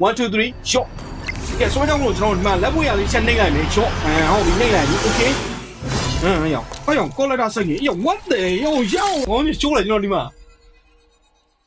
1 2 3 shot ကဲဆိုတော့ကျွန်တော်ဒီမှာလက်ပွေရလေးချက်နှိမ့်လိုက်မယ် shot အဲဟုတ်ပြီနှိမ့်လိုက်ပြီ okay ဟမ်ဟမ်ရောဟောရောကောလာတာဆက်ကြီးယော what the ယောယောဟောမြေချိုးလိုက်ကျွန်တော်ဒီမှာ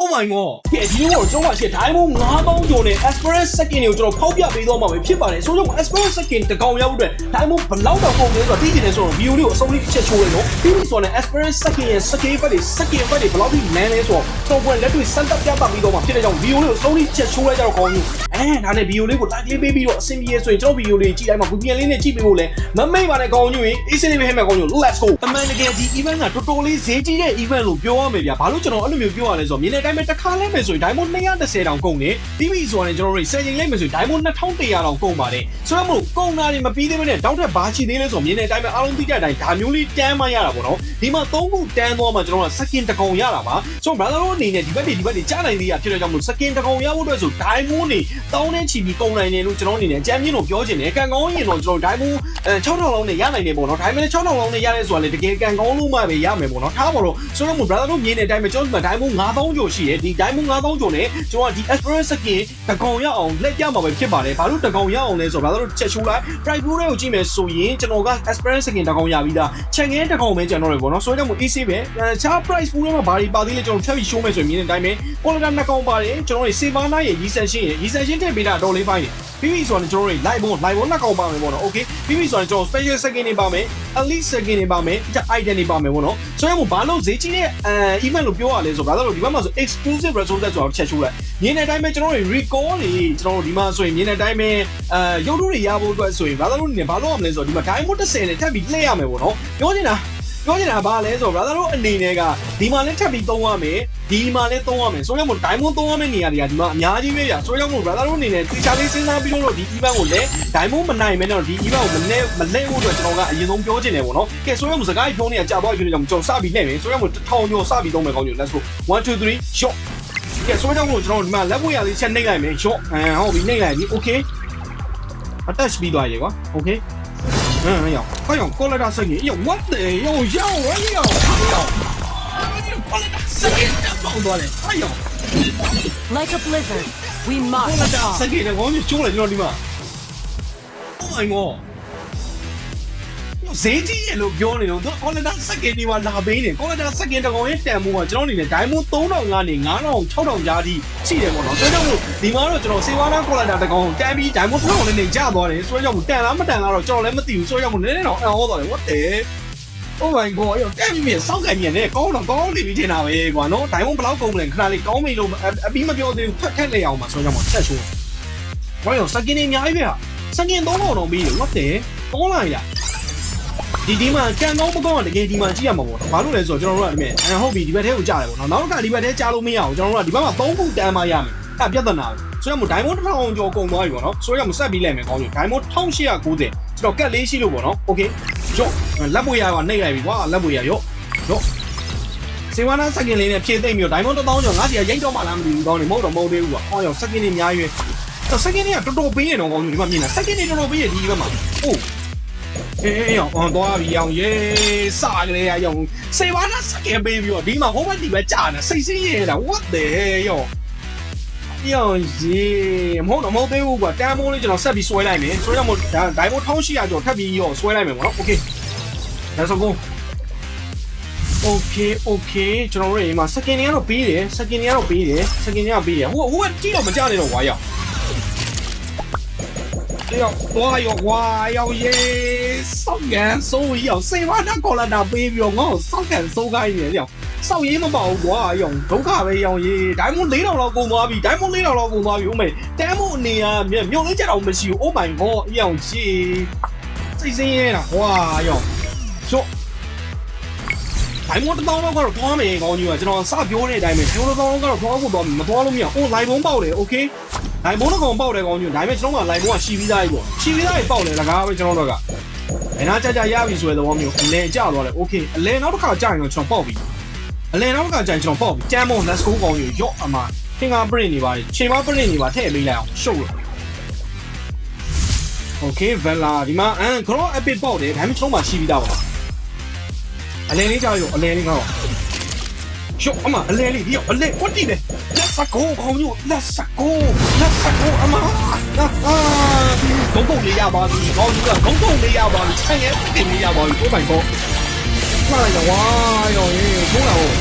Oh my god ကဲဒီလိုကျွန်တော်ကရှေ့ diamond 9000ကျော်နဲ့ experience second ကိုကျွန်တော်ဖောက်ပြပေးသွားမှာပဲဖြစ်ပါတယ်ဆိုတော့ experience second တကောင်ရောက်တဲ့ diamond ဘလောက်တော့ပုံလဲဆိုတော့သိချင်တယ်ဆိုတော့ view လေးကိုအဆုံးလေးတစ်ချက်ချိုးလိုက်တော့ပြီးပြီဆိုတော့ experience second ရဲ့ second ဘက်တွေ second ဘက်တွေဘလောက်ထိလန်းလဲဆိုတော့ကျွန်တော်ကလက်တွေ့စမ်းသပ်ပြသပြီးတော့မှာဖြစ်တဲ့ကြောင့် view လေးကိုအဆုံးလေးတစ်ချက်ချိုးလိုက်ကြတော့ကောင်းပြီအဲဒါနဲ့ view လေးကို like လေးပေးပြီးတော့အဆင်ပြေဆိုရင်ကျွန်တော် view လေးကြည့်လိုက်မှာ VPN လေးနဲ့ကြည့်ပေးဖို့လဲမမိတ်ပါနဲ့ကောင်းညွှင် easy လေးပဲဟဲ့မဲ့ကောင်းညွှင် let's go အမှန်တကယ်ဒီ event ကတော်တော်လေးဈေးကြီးတဲ့ event လို့ပြောရမယ်ဗျာဘာလို့ကျွန်တော်အဲ့လိုမျိုးပြောရလဲဆိုတော့မြင်တဲ့အတိုင်းပဲတစ်ခါလဲမယ်ဆိုရင် diamond 230တောင်ကုန်တယ်ပြီးပြီဆိုရင်ကျွန်တော်တို့10ချိန်လိုက်မယ်ဆိုရင် diamond 2100တောင်ကုန်ပါတယ်ဆိုတော့မို့ကုန်တာတွေမပြီးသေးဘဲနဲ့တောက်ထက်ဘာချီသေးလဲဆိုတော့မြင်တဲ့အတိုင်းပဲအားလုံးသိတဲ့အတိုင်းဒါမျိုးလေးတန်းမှရတာပေါ့နော်ဒီမှာ3ခုတန်းသွားမှကျွန်တော်က second တကောင်ရတာပါဆိုတော့ brother တို့အနေနဲ့ဒီဘက်တွေဒီဘက်တွေကြားနိုင်သေးရဖြစ်တဲ့ကြောင့်မို့ second တကောင်ရဖို့အတွက်ဆို diamond တွေတောင်းတဲ့ချီပြီးကုန်နိုင်တယ်လို့ကျွန်တော်အနေနဲ့အကြမ်းမြင့်လို့ပြောချင်တယ်ကံကောင်းရင်တော့ကျွန်တော် diamond 6000လုံးနဲ့ရနိုင်တယ်ပေါ့နော် diamond 6000လုံးနဲ့ရတယ်ဆိုတာလေတကယ်ကံကောင်းလို့မှပဲရမယ်ပေါ့နော်ထားပါတော့ဆိုတော့မို့ brother တို့မြင်တဲ့အတိုင်းပဲကျွန်တော်ဒီမှာ diamond 9000ကျော်ရှိတယ်ဒီ diamond 9000ကျော်နဲ့ကျွန်တော်ကဒီ experience skin တကောင်ရအောင်လက်ပြမှာပဲဖြစ်ပါတယ်ဘာလို့တကောင်ရအောင်လဲဆိုတော့ brother တို့ချက်ချိုးလိုက် price pool တွေကိုကြည့်မယ်ဆိုရင်ကျွန်တော်က experience skin တကောင်ရပြီးသားချက်ငဲတကောင်ပဲကျွန်တော်တွေပေါ့နော်ဆိုတော့မို့ easy ပဲတခြား price pool တွေမှာဘာတွေပါသေးလဲကျွန်တော်ဖြတ်ပြီး show မယ်ဆိုရင်မြင်တဲ့အတိုင်းပဲ quality နှစ်ကောင်ပါတယ်ကျွန်တော်တွေ Savannah ရဲ့ recension ရဲ့ recension တက်ပေးတာတော့လေးပိုင်းတယ်ပြီးပြီဆိုတော့ကျွန်တော်တို့ live ဘုံ live ဘုံနှစ်ကောင်ပါမယ်ပေါ့နော် okay ပြီးပြီဆိုတော့ကျွန်တော် special second တွေပါမယ် elite second တွေပါမယ်ဒါ item တွေပါမယ်ပေါ့နော်ဆိုတော့ဘာလို့ဈေးကြီးတဲ့အဲ event လို့ပြောရလဲဆိုတော့ဘာလို့ဒီဘက်မှာဆို exclusive resource ဆိုတော့ချက်ချိုးလိုက်မြင်တဲ့အတိုင်းပဲကျွန်တော်တို့ recall တွေကျွန်တော်တို့ဒီမှာဆိုရင်မြင်တဲ့အတိုင်းပဲအဲရုပ်ထုတွေရဖို့အတွက်ဆိုရင်ဘာလို့နေဘာလို့ရမလဲဆိုတော့ဒီမှာ diamond 30နဲ့ထပ်ပြီးလှည့်ရမယ်ပေါ့နော်ပြောချင်တာ ပြောချင်တာဘာလဲဆိုတော့ brother တို့အနေနဲ့ကဒီမှာလည်းထပ်ပြီးသုံးရမယ်ဒီမှာလည်းသုံးရမယ်ဆိုတော့မို့ diamond သုံးရမယ့်နေရာတွေကဒီမှာအများကြီးပဲဗျာဆိုတော့မို့ brother တို့အနေနဲ့တေချာလေးစဉ်းစားပြီးတော့ဒီ event ကိုလည်း diamond မနိုင်မဲတော့ဒီ event ကိုမလဲမလဲဖို့အတွက်ကျွန်တော်ကအရင်ဆုံးပြောချင်တယ်ပေါ့နော်ကဲဆိုတော့မို့စကားပြောနေတာကြာသွားပြီလို့ကျွန်တော်စပြီးနဲ့မယ်ဆိုတော့မို့တစ်ထောင်ကျော်စပြီးသုံးမယ်ကောင်းကျော် let's go 1 2 3 shot ကဲဆိုတော့မို့ကျွန်တော်ဒီမှာလက်ပွေရလေးချက်နှိမ့်လိုက်မယ် shot အဲဟုတ်ပြီနှိမ့်လိုက်ပြီ okay attach ပြီးသွားရေကွာ okay ဟမ်ဟမ်ရောဟောရောကောလာတာဆက်ကြီးယော what the ယောယောဝဲယောယောကောလာတာဆက်ကြီးတော့တော့တယ်ဟောယော Like a blizzard, we ကော must လာတာ fall. ဆက်ကြီးတော့ကောင်းချိုးလိုက်ကျွန် ဈေးကြီးရလို့ပြောနေတော့သူကောလာတာစက်ကင်ဒီမှာလာပေးနေကောလာတာစက်ကင်တကောင်ရဲ့တန်ဖိုးကကျွန်တော်အနေနဲ့ diamond 3000ကနေ9000 6000ကြားထိရှိတယ်ပေါ့နော်ဆိုတော့ဒီမှာတော့ကျွန်တော်စေဝါနာကောလာတာတကောင်တန်ပြီး diamond 3000နဲ့နေကြသွားတယ်ဆိုတော့တန်လားမတန်လားတော့ကျွန်တော်လည်းမသိဘူးဆိုတော့နည်းနည်းတော့အံ့ဩသွားတယ် what the Oh my god ရောတက်ပြီးမြင်စောက်ကန်မြင်နေကောင်းတော့ကောင်းနေပြီထင်တာပဲကွာနော် diamond ဘယ်လောက်ကုန်မလဲခဏလေးကောင်းပြီလို့အပြီးမပြောသေးဘူးဖက်ခက်လေအောင်ပါဆိုတော့မှဆက်ချိုးဘာလို့စကင်နေအများကြီးပဲဟာစကင်3000တော့ပြီးတယ် what the ကောင်းလာရ ဒီဒီမှာကံကောင်းမကောင်းကတကယ်ဒီမှာကြည့်ရမှာပေါ့ဘာလို့လဲဆိုတော့ကျွန်တော်တို့ကဒီမဲ့အဲဟုတ်ပြီဒီဘက်ထဲကိုကြားတယ်ပေါ့နော်နောက်ကဒီဘက်ထဲကြားလို့မရအောင်ကျွန်တော်တို့ကဒီဘက်မှာ3ခုတန်းမှရမယ်အဲ့ပြဿနာပဲဆိုတော့မို့ diamond 1000ကျော်ကုန်သွားပြီပေါ့နော်ဆိုတော့မို့ဆက်ပြီးလိုက်မယ်ကောင်းပြီ diamond 1890ကျွန်တော်ကတ်လေးရှိလို့ပေါ့နော် okay ရော့လက်ပွေရကနှိပ်လိုက်ပြီကွာလက်ပွေရရော့ရော့စေဝါနာစကင်လေးနဲ့ဖြည့်သိမ့်ပြီးတော့ diamond 1000ကျော်ငါစီကရိတ်တော့မှလားမသိဘူးကောင်းနေမဟုတ်တော့မဟုတ်သေးဘူးကွာဟောရောစကင်လေးအများကြီးပဲစကင်လေးကတော်တော်ပေးရတော့ကောင်းပြီဒီမှာမြင်လားစကင်လေးတော်တော်ပေးရဒီဘက်မှာအိုး အေးရောအောင်သွားပြီအောင်ရေးစကလေးရောင်စေဘာနာစကဲပေးပြီးတော့ဒီမှာဟိုဘက်ဒီဘက်ကြာနေစိတ်ဆင်းရဲတာ what the hell ရောရောင်ကြီးမဟုတ်တော့မဟုတ်သေးဘူးကွာတန်မိုးလေးကျွန်တော်ဆက်ပြီးဆွဲလိုက်မယ်ဆွဲရမို့ဒါဒိုင်မို1800ကျော်ထပ်ပြီးရောဆွဲလိုက်မယ်ပေါ့နော် okay let's go okay okay ကျွန်တော်တို့ဒီမှာစကင်တွေကတော့ပြီးတယ်စကင်တွေကတော့ပြီးတယ်စကင်တွေကတော့ပြီးတယ်ဟိုဟိုကကြည့်တော့မကြနေတော့ဝါရောက် ယောဝါယောဝါယောယေစောက်ကန်ဆိုးယောစေဝါနာကောလာတာပေးပြီးတော့ငါ့ကိုစောက်ကန်ဆိုးခိုင်းနေတယ်ယောစောက်ရေးမပေါ့ကွာယောဒုက္ခပဲယောယေဒိုင်းမွန်4000လောက်ကုန်သွားပြီဒိုင်းမွန်4000လောက်ကုန်သွားပြီဦးမေတန်းမွန်အနေကမြုံလေးချက်တော့မရှိဘူး Oh my god ယောချီစိတ်စင်းရဲတာဝါယောချောဒိုင်းမွန်1000လောက်ကတော့သွားမယ်ကောင်းကြီးကကျွန်တော်စပြောတဲ့အတိုင်းပဲပြော1000လောက်ကတော့သွားဖို့တော့မသွားလို့မရဘူး။ live ဘုံပေါက်တယ် okay ။ လိုင်ဘုံတော့ကောင်ပေါက်တယ်ကောင်းကြီးဒါပေမဲ့ကျွန်တော်ကလိုင်ဘုံကရှီပြီးသားကြီးပေါ့ရှီပြီးသားကြီးပေါက်တယ်လကားပဲကျွန်တော်တို့ကဘယ်နာကြကြရပြီဆိုတဲ့သဘောမျိုးအလဲကျသွားတယ် okay အလဲနောက်တစ်ခါကြာရင်တော့ကျွန်တော်ပေါက်ပြီအလဲနောက်တစ်ခါကြာရင်ကျွန်တော်ပေါက်ပြီကျမ်းမုံ let's go ကောင်းကြီးရော့အမ fingerprint တွေပါတယ်ချိန်မ print တွေပါထည့်ပေးလိုက်အောင်ရှုပ်လို့ okay vela ဒီမှာအမ် grow epic ပေါက်တယ်ဒါပေမဲ့ကျွန်တော်မှရှီပြီးသားပါအလဲလေးကြာရောအလဲလေးကောင်း ရှော့အမအလဲလေးရောအလဲကွတ်တီလေ let's go ခေါင်းညို let's go let's go အမအာဂုံဂုံလေးရပါပြီခေါင်းညိုကဂုံဂုံလေးရပါပြီဆန်ရဲတင်လေးရပါပြီ oh my god မှန်လိုက်တော့ဝါရောင်ရေးဘုံလာဟုတ်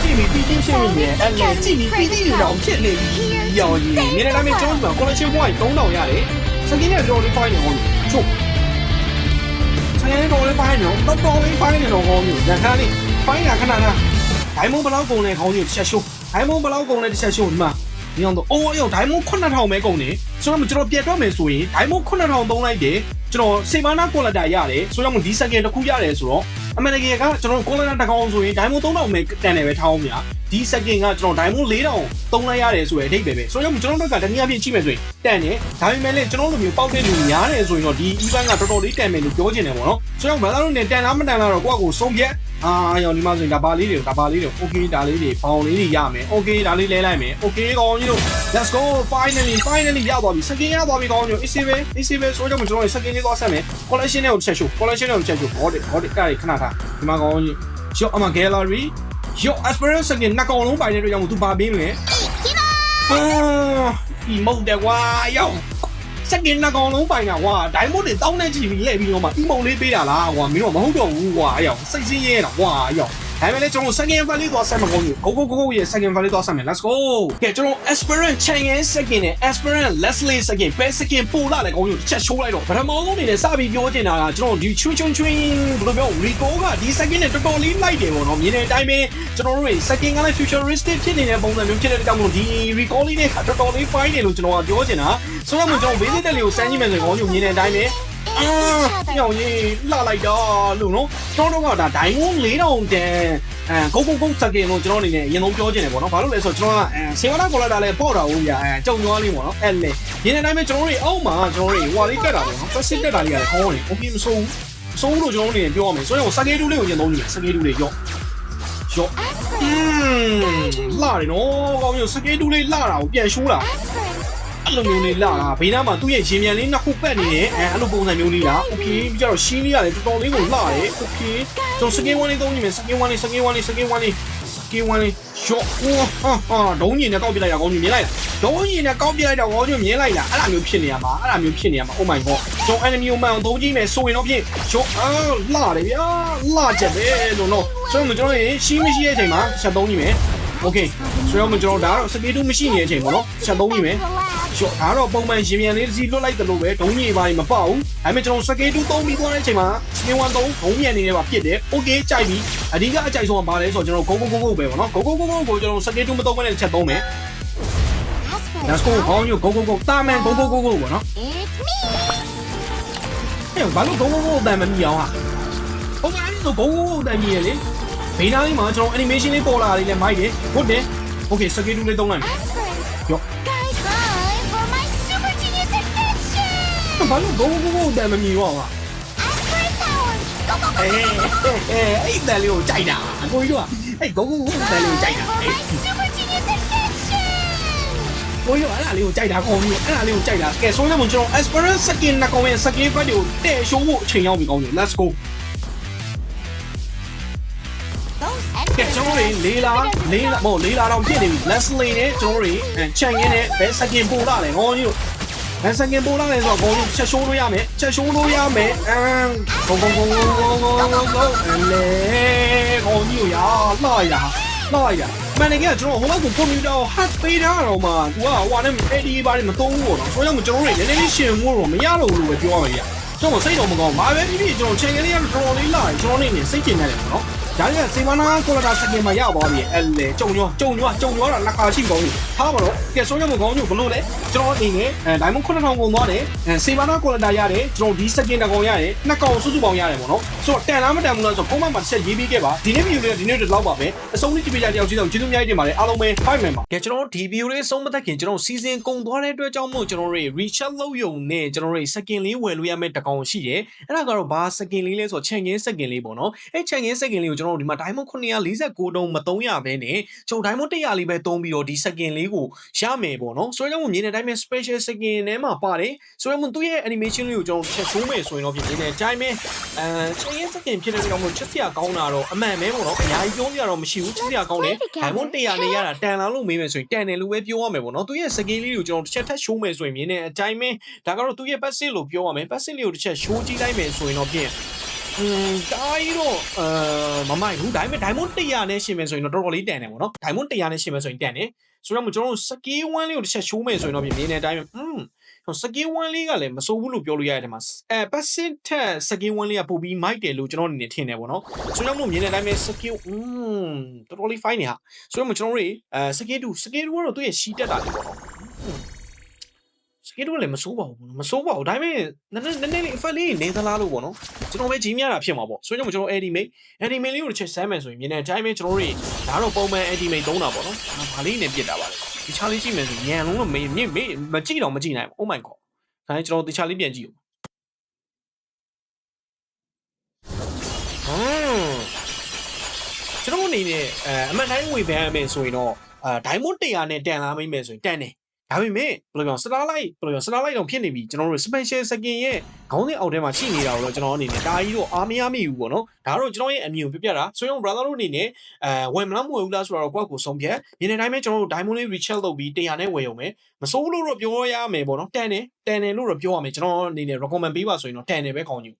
ကြည့်ပြီးပြီးချင်းချင်းရဲ့အဲ့လေကြည့်ပြီးပြီးပြီးတော့ဖြစ်နေပြီရောင်ကြီးမြေနေလာမြေကျွန်တော်က collection point 3000ရတယ်စကင်းနဲ့တော်လေး fine နေဟုတ်ချုပ်ဆိုင်ရဲတော်လေး fine နေတော့တော်လေး fine နေတော့ဟောမျိုးရခါလေး fine တာခဏခဏဒိုင်မွန်ဘလောက်ကုန်လဲခေါင်းကြီးတစ်ချက်ရှိုးဒိုင်မွန်ဘလောက်ကုန်လဲတစ်ချက်ရှိုးဒီမှာဒီအောင်တော့အိုးရောဒိုင်မွန်9000ပဲကုန်နေဆိုတော့ကျွန်တော်ပြတ်တော့မယ်ဆိုရင်ဒိုင်မွန်9000သုံးလိုက်တယ်ကျွန်တော်စေဘာနာကွာလာတာရတယ်ဆိုတော့ဒီစကင်တစ်ခုရတယ်ဆိုတော့အမေရိကန်ကကျွန်တော်ကွာလာတာတစ်ကောင်ဆိုရင်ဒိုင်မွန်3000ပဲတန်တယ်ပဲထားအောင်မြာဒီစကင်ကကျွန်တော်ဒိုင်မွန်4000သုံးလိုက်ရတယ်ဆိုရအဓိပ္ပာယ်ပဲဆိုတော့ကျွန်တော်တို့ကတနည်းအားဖြင့်ကြည့်မယ်ဆိုရင်တန်တယ်ဒါပေမဲ့လည်းကျွန်တော်တို့မျိုးပေါက်တဲ့လူများတယ်ဆိုရင်တော့ဒီ event ကတော်တော်လေးတန်မယ်လို့ပြောချင်တယ်ပေါ့နော်ဆိုတော့ဘာသာလို့နေတန်လားမတန်လားတော့ကိုယ့်ကိုဆုံးဖြတ်အာရောဒီမှာဆိုရင်ဒါပါလေးတွေဒါပါလေးတွေ okay ဒါလေးတွေပေါင်လေးတွေရမယ် okay ဒါလေးလဲလိုက်မယ် okay ကောင်းကြီးတို့ let's go finally finally ရသွားပြီစကင်ရသွားပြီကောင်းကြီး easy ပဲ easy ပဲဆိုတော့ကျွန်တော်စကင်လေးသွားဆက်မယ် collection နဲ့ကိုချက်ရှိုး collection နဲ့ကိုချက်ရှိုး got it got it ကဲခဏထားဒီမှာကောင်းကြီးရောအမ gallery ရော aspirant စကင်နှစ်ကောင်လုံးပိုင်တဲ့အတွက်ကြောင့်သူပါပေးမယ်အာ ဒီမဟုတ်တယ်ကွာရောစကင်နှစ်ကောင်လုံးပိုင်တာကွာဒိုင်မွန်တွေတောင်းနေကြည့်ပြီးလဲပြီးတော့မှအီမုံလေးပေးတာလားကွာမင်းတို့မဟုတ်တော့ဘူးကွာအရောစိတ်စင်းရဲတာကွာအရော ဒါပေမဲ့လည်းကျွန်တော် second value သွားဆက်မှာကောင်းပြီ go go go go ရဲ့ second value သွားဆက်မယ် let's go ကဲကျွန်တော် aspirant changin second နဲ့ aspirant leslie second ပဲ second ပို့လာလေကောင်းပြီတစ်ချက်ရှိုးလိုက်တော့ပထမဆုံးအနေနဲ့စပြီးပြောချင်တာကကျွန်တော်ဒီ chun chun chun ဘယ်လိုပြော recall ကဒီ second နဲ့တော်တော်လေးလိုက်တယ်ပေါ့နော်မြင်တဲ့အတိုင်းပဲကျွန်တော်တို့တွေ second ကလည်း futuristic ဖြစ်နေတဲ့ပုံစံမျိုးဖြစ်တဲ့ကြောင့်မို့ဒီ recall လေးနဲ့တော်တော်လေး fine တယ်လို့ကျွန်တော်ကပြောချင်တာဆိုတော့ကျွန်တော် basic တက်လေးကိုစမ်းကြည့်မယ်ဆိုရင်ကောင်းပြီမြင်တဲ့အတိုင်းပဲ အာပြောင်ကြီးလှလိုက်တော့လို့နော်ကျွန်တော်တို့ကဒါဒိုင်းဝုန်း4000တန်အဲဂုတ်ဂုတ်ဂုတ်စကင်လို့ကျွန်တော်အနေနဲ့အရင်ဆုံးပြောချင်တယ်ပေါ့နော်ဘာလို့လဲဆိုတော့ကျွန်တော်ကအဲဆေဝနာကောလာတာလည်းပေါ့တာဘူးဗျာအဲကြုံသွားလေးပေါ့နော်အဲ့လေဒီနေ့တိုင်းပဲကျွန်တော်တို့အောက်မှာကျွန်တော်တို့ဟွာလေးတက်တာပေါ့နော်ဆက်စစ်တက်တာလေးကလည်းခေါင်းဝင်အိုကေမဆိုးဘူးဆိုးလို့ကျွန်တော်တို့အနေနဲ့ပြောရမယ်ဆိုတော့စကေးတူးလေးကိုအရင်ဆုံးယူစကေးတူးလေးရော့ရော့อืมလှတယ်နော်ကောင်းမျိုးစကေးတူးလေးလှတာကိုပြန်ရှိုးတာ အဲ့လိုမျိုးလေးလာတာဘေးနားမှာသူ့ရဲ့ရင်မြန်လေးနှစ်ခုပတ်နေတယ်အဲအဲ့လိုပုံစံမျိုးလေးလားโอเคပြီးကြတော့ရှင်းလေးရတယ်တော်တော်လေးကိုလာတယ်โอเคကျွန်တော်စကေဝန်းလေးသုံးကြည့်မယ်စကေဝန်းလေးစကေဝန်းလေးစကေဝန်းလေးစကေဝန်းလေးရှော့ဟာဟာဒုံးကြီးနဲ့ကောက်ပြလိုက်တာကောင်းကြီးမြင်လိုက်လားဒုံးကြီးနဲ့ကောက်ပြလိုက်တော့ကောင်းကြီးမြင်လိုက်လားအဲ့လိုမျိုးဖြစ်နေရမှာအဲ့လိုမျိုးဖြစ်နေရမှာ oh my god ကျွန်တော် enemy ကိုမှန်အောင်သုံးကြည့်မယ်ဆိုရင်တော့ဖြင့်ရှော့အာလာတယ်ဗျာလာချက်ပဲလို့နော်ဆိုတော့ကျွန်တော်ရင်ရှင်းမရှိတဲ့အချိန်မှာချက်သုံးကြည့်မယ် okay ဆိုတော့ကျွန်တော်ဒါတော့စကေတူးမရှိနေတဲ့အချိန်ပေါ့နော်ချက်သုံးကြည့်မယ် ရှော့ဒါတော့ပုံမှန်ရှင်မြန်လေးတစ်စီလွတ်လိုက်တယ်လို့ပဲဒုံးကြီးပါမပေါ့ဘူးဒါပေမဲ့ကျွန်တော်စကေတူသုံးပြီးသွားတဲ့အချိန်မှာစကင်1 3ဒုံးမြန်နေနေပါဖြစ်တယ်โอเคကြိုက်ပြီအဓိကအကြိုက်ဆုံးကဘာလဲဆိုတော့ကျွန်တော်ဂုံဂုံဂုံဂုံပဲပေါ့နော်ဂုံဂုံဂုံဂုံကိုကျွန်တော်စကေတူမသုံးဘဲနဲ့ချက်သုံးမယ် let's go ဟောင်းညိုဂုံဂုံဂုံတာမန်ဂုံဂုံဂုံဂုံပေါ့နော် It's me. ဟဲ့ဘာလို့ဂုံဂုံဂုံအတန်မမြည်အောင်ဟာဟိုကနေဆိုဂုံဂုံဂုံအတန်မြည်ရလေဘေးနားလေးမှာကျွန်တော် animation လေးပေါ်လာလေးလည်းမိုက်တယ်ဟုတ်တယ် okay စကေတူလေးသုံးလိုက်မယ် Aspirin. ဘာလို့ဂုံဂုံဂုံအတန်မမြည်အောင်ဟာ Aspirin powers. Go, go, go, အေး go, go, go. အဲ့အတန်လေးကိုကြိုက်တာအကိုကြီးတို့ကအဲ့ဂုံဂုံဂုံအတန်လေးကိုကြိုက်တာ For my super genius adventure. ကိုကြီးအဲ့ဒါလေးကိုကြိုက်တာကောင်းပြီအဲ့ဒါလေးကိုကြိုက်တာကဲဆိုရင်ကျွန်တော် Esperance Skin နှစ်ကောင်ရဲ့ Skin ဘက်တွေကိုတဲ့ရှိုးဖို့အချိန်ရောက်ပြီကောင်းပြီ Let's go Those ကဲကျွန်တော်တွေလေးလာလေးလာမဟုတ်လေးလာတော့ပြည့်နေပြီ Leslie နဲ့ကျွန်တော်တွေချန်ရင်းနဲ့ဘယ် Skin ပို့လာလဲကောင်းကြီးတို့ ဘယ် Skin ပို့လာလဲဆိုတော့ကောင်းကြီးချက်ရှိုးလို့ရမယ်ချက်ရှိုးလို့ရမယ်အမ်ဂုံဂုံဂုံဂုံဂုံဂုံဂုံဂုံလေကောင်းကြီးရလာရလာရမန်နေကကျွန်တော်ဟိုဘက်ကကွန်ပျူတာကို hack ပေးတာတော့မှ तू ကဟိုနဲ့ AD ဘာတွေမသုံးဘူးတော့ဆိုတော့ကျွန်တော်တို့လည်းနည်းနည်းရှင်းဖို့တော့မရတော့ဘူးလို့ပဲပြောရမှာကျွန်တော်စိတ်တော်မကောင်းဘာပဲဖြစ်ဖြစ်ကျွန်တော် channel လေးကတော်တော်လေးလာရင်ကျွန်တော်နေနေစိတ်ကျင်နေတယ်ပေါ့နော် ဒါကစေမနာကိုလာတာစကင်မှာရပါပြီအဲ့လေကြုံညွားကြုံညွားကြုံညွားတော့လက်ခါရှိကောင်းပြီထားပါတော့ကဲဆိုရမကောင်းညို့ဘလို့လဲကျွန်တော်အနေနဲ့အဲ diamond 9000ကုန်သွားတယ်အဲစေမနာကိုလာတာရတယ်ကျွန်တော်ဒီစကင်တကောင်ရတယ်နှစ်ကောင်စုစုပေါင်းရတယ်ပေါ့နော်ဆိုတော့တန်လားမတန်ဘူးလားဆိုတော့ comment မှာတစ်ချက်ရေးပေးခဲ့ပါဒီနေ့ video လေးဒီနေ့တော့လောက်ပါပဲအဆုံးလေးကြည့်ပေးကြတဲ့အောင်ကျေးဇူးကျေးဇူးအများကြီးတင်ပါတယ်အားလုံးပဲ five member ကဲကျွန်တော်ဒီ video လေးဆုံးမသက်ခင်ကျွန်တော် season ကုန်သွားတဲ့အတွက်ကြောင့်မို့ကျွန်တော်တို့ recharge လုပ်ရုံနဲ့ကျွန်တော်တို့ second လေးဝယ်လို့ရမယ့်တကောင်ရှိတယ်အဲ့ဒါကတော့ဘာ second လေးလဲဆိုတော့ chain game second လေးပေါ့နော်အဲ့ chain game second လေးကိုကျွန်တော်ကျွန်တော်တို့ဒီမှာ diamond 949တုံးမ300ပဲနဲ့ကျွန်တော် diamond 100လေးပဲသုံးပြီးတော့ဒီ skin လေးကိုရမယ်ပေါ့နော်ဆိုတော့ကျွန်တော်မြင်တဲ့အတိုင်းပဲ special skin ထဲမှာပါတယ်ဆိုတော့သူ့ရဲ့ animation လေးကိုကျွန်တော်ချက်ချိုးမယ်ဆိုရင်တော့ဖြစ်နေတဲ့အတိုင်းပဲအဲချင်းရဲ့ skin ဖြစ်တဲ့ကြောင့်မို့ချစ်စရာကောင်းတာတော့အမှန်ပဲပေါ့နော်အများကြီးပြောပြတော့မရှိဘူးချစ်စရာကောင်းတယ် diamond 100နဲ့ရတာတန်လာလို့မေးမယ်ဆိုရင်တန်တယ်လို့ပဲပြောရမယ်ပေါ့နော်သူ့ရဲ့ skin လေးကိုကျွန်တော်တစ်ချက်ထပ်ရှိုးမယ်ဆိုရင်မြင်တဲ့အတိုင်းပဲဒါကတော့သူ့ရဲ့ passive လို့ပြောရမယ် passive လေးကိုတစ်ချက်ရှိုးကြည့်လိုက်မယ်ဆိုရင်တော့ဖြင့် อืมတားကြီးတော့အဲမမိုက်ဘူးဒါပေမဲ့ diamond 100နဲ့ရှင်မယ်ဆိုရင်တော့တော်တော်လေးတန်တယ်ပေါ့နော် diamond 100နဲ့ရှင်မယ်ဆိုရင်တန်တယ်ဆိုတော့ကျွန်တော်တို့ skill 1လေးကိုတစ်ချက်ရှိုးမယ်ဆိုရင်တော့ပြင်နေတဲ့အတိုင်းပဲอืม skill 1လေးကလည်းမစိုးဘူးလို့ပြောလို့ရတဲ့ထဲမှာအဲ passive ထက် skill 1လေးကပိုပြီး mic တယ်လို့ကျွန်တော်အနေနဲ့ထင်တယ်ပေါ့နော်ဆိုတော့မို့မြင်တဲ့အတိုင်းပဲ skill อืมတော်တော်လေး fine နေဟာဆိုတော့မို့ကျွန်တော်တို့အဲ skill 2 skill 2ကတော့သူ့ရဲ့ sheet တက်တာလေးပေါ့နော် စကေတော့လည်းမစိုးပါဘူးမစိုးပါဘူးဒါပေမဲ့နည်းနည်းနည်းနည်းလေး effect လေးနေသလားလို့ပေါ့နော်ကျွန်တော်ပဲကြီးများတာဖြစ်မှာပေါ့ဆိုတော့ကျွန်တော် animate animate လေးကိုတစ်ချက်ဆမ်းမယ်ဆိုရင်မြင်တဲ့အတိုင်းပဲကျွန်တော်တို့ဒါတော့ပုံမှန် animate သုံးတာပေါ့နော်ဒါဘာလေးနဲ့ပြစ်တာပါလေဒီချာလေးကြည့်မယ်ဆိုညံလုံးတော့မေမေမေမကြည့်တော့မကြည့်နိုင်ဘူး oh my god ဒါနဲ့ကျွန်တော်ဒီချာလေးပြန်ကြည့်ဦးဟမ်ကျွန်တော်အနေနဲ့အဲအမှန်တိုင်းဝေဖန်ရမယ်ဆိုရင်တော့အာ diamond 100နဲ့တန်လာမိမယ်ဆိုရင်တန်တယ် ဒါပေမဲ့ဘယ်လိုပြောစတားလိုက်ဘယ်လိုပြောစတားလိုက်တော့ဖြစ်နေပြီကျွန်တော်တို့ special skin ရဲ့ခေါင်းစဉ်အောက်ထဲမှာရှိနေတာကိုတော့ကျွန်တော်အနေနဲ့ဒါကြီးတော့အားမရမိဘူးပေါ့နော်ဒါတော့ကျွန်တော်ရဲ့အမြင်ကိုပြပြတာဆိုရင် brother တို့အနေနဲ့အဲဝယ်မလားမဝယ်ဘူးလားဆိုတော့ကိုယ့်ကိုယ်ဆုံးဖြတ်ဒီနေ့တိုင်းပဲကျွန်တော်တို့ diamond လေး recharge လုပ်ပြီး100နဲ့ဝယ်ရုံပဲမစိုးလို့တော့ပြောရမယ်ပေါ့နော်တန်တယ်တန်တယ်လို့တော့ပြောရမယ်ကျွန်တော်အနေနဲ့ recommend ပေးပါဆိုရင်တော့တန်တယ်ပဲခေါင်းကြီး